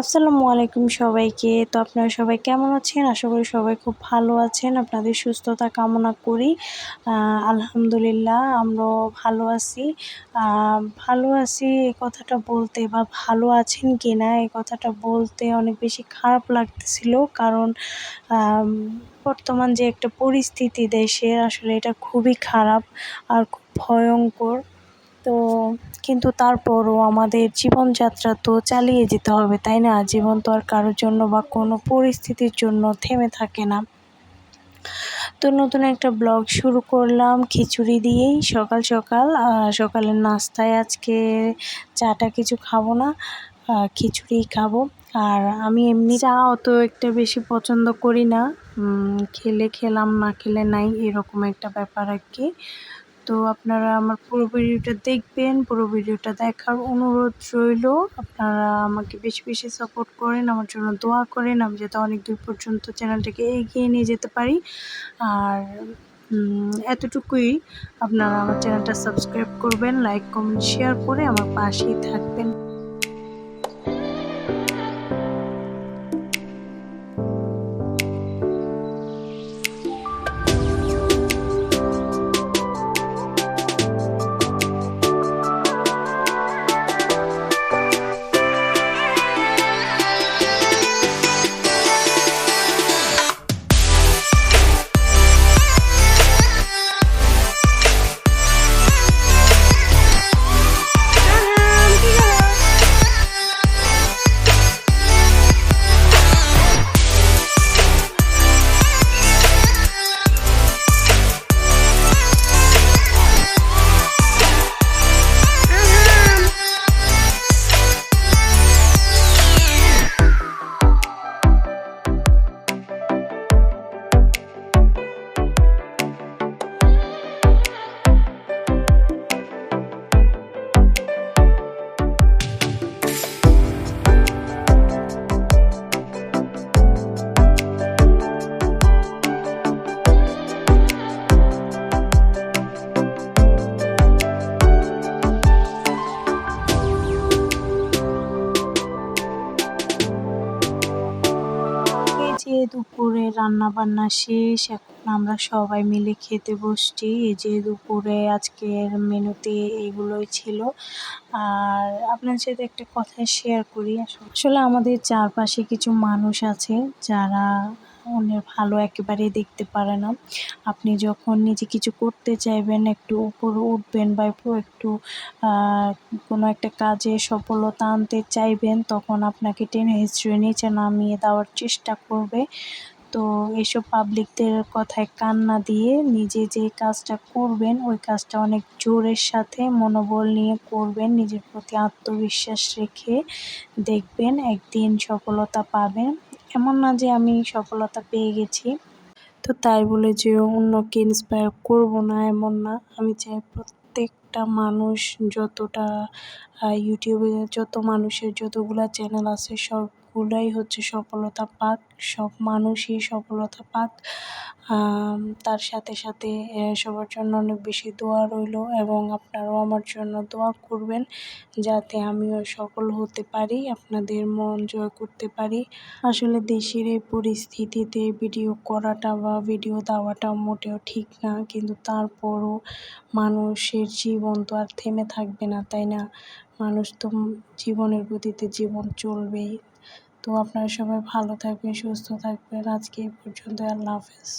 আসসালামু আলাইকুম সবাইকে। তো আপনারা সবাই কেমন আছেন? আশা করি সবাই খুব ভালো আছেন। আপনাদের সুস্থতা কামনা করি। আলহামদুলিল্লাহ, আমরাও ভালো আছি। ভালো আছি এই কথাটা বলতে বা ভালো আছেন কি না এই কথাটা বলতে অনেক বেশি খারাপ লাগতেছিল। কারণ বর্তমান যে একটা পরিস্থিতি দেশের, আসলে এটা খুবই খারাপ আর খুব ভয়ঙ্কর। তো কিন্তু তারপরও আমাদের জীবনযাত্রা তো চালিয়ে যেতে হবে, তাই না? জীবন তো আর কারোর জন্য বা কোনো পরিস্থিতির জন্য থেমে থাকে না। তো নতুন একটা ব্লগ শুরু করলাম, খিচুড়ি দিয়েই সকাল সকাল। সকালের নাস্তায় আজকে চাটা কিছু খাব না খিচুড়ি খাব। আর আমি এমনি চা অত একটা বেশি পছন্দ করি না। খেলে খেলাম, না খেলে নাই, এরকম একটা ব্যাপার আর কি। তো আপনারা আমার পুরো ভিডিওটা দেখবেন, পুরো ভিডিওটা দেখার অনুরোধ রইল। আপনারা আমাকে বেশি বেশি সাপোর্ট করেন, আমার জন্য দোয়া করেন। আমি যাতে অনেক দূর পর্যন্ত চ্যানেলটাকে এগিয়ে নিয়ে যেতে পারি। আর এতটুকুই আপনারা আমার চ্যানেলটা সাবস্ক্রাইব করবেন লাইক কমেন্ট শেয়ার করে আমার পাশেই থাকবেন। রান্না বান্না শেষ, এখন আমরা সবাই মিলে খেতে বসছি। এই যে দুপুরে আজকের মেনুতে এগুলোই ছিল। আর আপনার সাথে একটা কথা শেয়ার করি। আসলে আমাদের চারপাশে কিছু মানুষ আছে যারা অন্যের ভালো একেবারেই দেখতে পারে না। আপনি যখন নিজে কিছু করতে চাইবেন, একটু উপরে উঠবেন বা একটু কোনো একটা কাজে সফলতা আনতে চাইবেন, তখন আপনাকে টেনে হিস্ট্রি নিচে নামিয়ে দেওয়ার চেষ্টা করবে। তো এইসব পাবলিকদের কথায় কান না দিয়ে নিজে যে কাজটা করবেন, ওই কাজটা অনেক জোরের সাথে মনোবল নিয়ে করবেন, নিজের প্রতি আত্মবিশ্বাস রেখে দেখবেন একদিন সফলতা পাবেন। এমন না যে আমি সফলতা পেয়ে গেছি। তো তাই বলে যে অন্যকে ইন্সপায়ার করব না, এমন না। আমি চাই প্রত্যেকটা মানুষ যতটা ইউটিউবে যত মানুষের যতগুলা চ্যানেল আছে সবগুলাই হচ্ছে সফলতা পাক সব মানুষই সফলতা পাক তার সাথে সাথে সবার জন্য অনেক বেশি দোয়া রইল এবং আপনারাও আমার জন্য দোয়া করবেন যাতে আমিও সফল হতে পারি, আপনাদের মন জয় করতে পারি। আসলে দেশের এই পরিস্থিতিতে ভিডিও করাটা বা ভিডিও দেওয়াটা মোটেও ঠিক না, কিন্তু তারপরও মানুষের জীবন তো আর থেমে থাকবে না, তাই না? মানুষ তো জীবনের গতিতে জীবন চলবেই। তো আপনারা সবাই ভালো থাকবেন, সুস্থ থাকবেন। আজকে এই পর্যন্ত আল্লাহ হাফেজ।